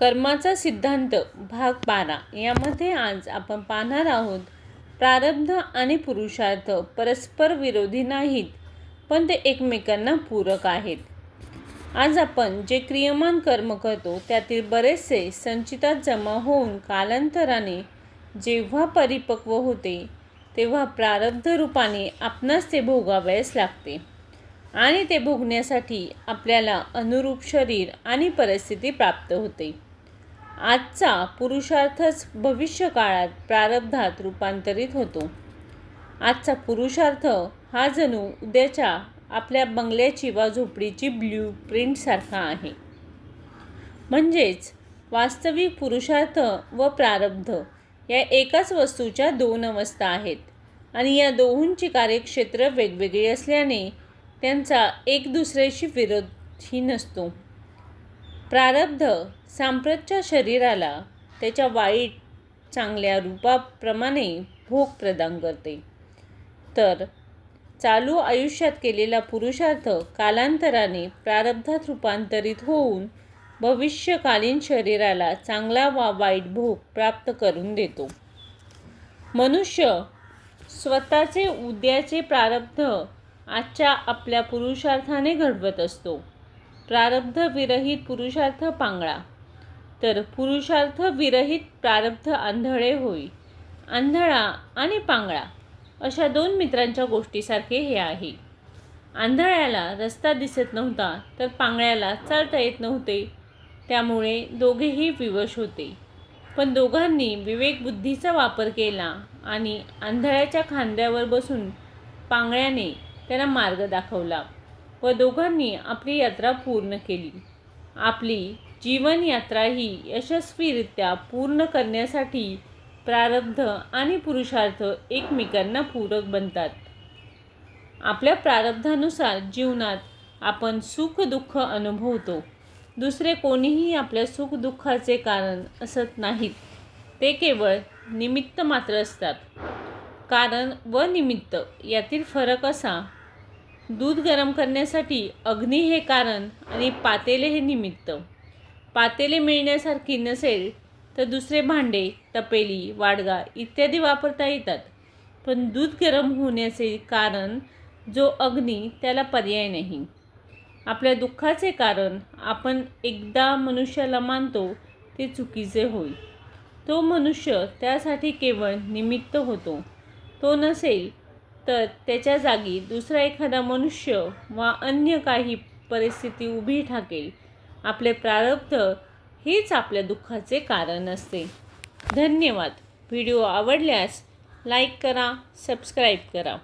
कर्माचा सिद्धांत भाग बारा. यामध्ये आज आपण पाहणार आहोत प्रारब्ध आणि पुरुषार्थ परस्पर विरोधी नाहीत पण ते एकमेकांना पूरक आहेत. आज आपण जे क्रियमान कर्म करतो त्यातील बरेचसे संचितात जमा होऊन कालांतराने जेव्हा परिपक्व होते तेव्हा प्रारब्ध रूपाने आपणास ते भोगावयास लागते. आणि ते भोगण्यासाठी आपल्याला अनुरूप शरीर आणि परिस्थिती प्राप्त होते. आजचा पुरुषार्थच भविष्यकाळात प्रारब्धात रूपांतरित होतो. आजचा पुरुषार्थ हा जणू उद्याच्या आपल्या बंगल्याची वा झोपडीची ब्ल्यू प्रिंटसारखा आहे. म्हणजेच वास्तविक पुरुषार्थ व प्रारब्ध या एकाच वस्तूच्या दोन अवस्था आहेत आणि या दोहोंची कार्यक्षेत्र वेगवेगळी असल्याने त्यांचा एक दुसऱ्याशी विरोधही नसतो. प्रारब्ध सांप्रतच्या शरीराला त्याच्या वाईट चांगल्या रूपाप्रमाणे भोग प्रदान करते. तर चालू आयुष्यात केलेला पुरुषार्थ कालांतराने प्रारब्धात रूपांतरित होऊन भविष्यकालीन शरीराला चांगला वा वाईट भोग प्राप्त करून देतो. मनुष्य स्वतःचे उद्याचे प्रारब्ध आजच्या आपल्या पुरुषार्थाने घडवत असतो. प्रारब्ध विरहित पुरुषार्थ पांगळा. तर पुरुषार्थ विरहित प्रारब्ध आंधळे होई. आंधळा आणि पांगळा अशा दोन मित्रांच्या गोष्टीसारखे हे आहे. आंधळ्याला रस्ता दिसत नव्हता तर पांगळ्याला चालता येत नव्हते. त्यामुळे दोघेही विवश होते. पण दोघांनी विवेकबुद्धीचा वापर केला आणि आंधळ्याच्या खांद्यावर बसून पांगळ्याने त्यांना मार्ग दाखवला. व दोघांनी आपली यात्रा पूर्ण केली. आपली जीवनयात्रा ही यशस्वीरित्या पूर्ण करण्यासाठी प्रारब्ध आणि पुरुषार्थ एकमेकांना पूरक बनतात. आपल्या प्रारब्धानुसार जीवनात आपण सुख दुःख अनुभवतो. दुसरे कोणीही आपल्या सुख दुःखाचे कारण असत नाहीत. ते केवळ निमित्त मात्र असतात. कारण व निमित्त यातील फरक असा दूध गरम करण्यासाठी अग्नी हे कारण आणि पातेले हे निमित्त. पातेले मिळण्यासारखी नसेल तर दुसरे भांडे तपेली वाडगा इत्यादी वापरता येतात. पण दूध गरम होण्याचे कारण जो अग्नी त्याला पर्याय नाही. आपल्या दुःखाचे कारण आपण एकदा मनुष्याला मानतो ते चुकीचे होईल तो मनुष्य त्यासाठी केवळ निमित्त होतो. तो नसेल तर त्याच्या जागी दुसरा एखादा मनुष्य वा अन्य काही परिस्थिती उभी ठाकेल. आपले प्रारब्ध हेच आपल्या दुःखाचे कारण असते. धन्यवाद. व्हिडिओ आवडल्यास लाईक करा सबस्क्राईब करा.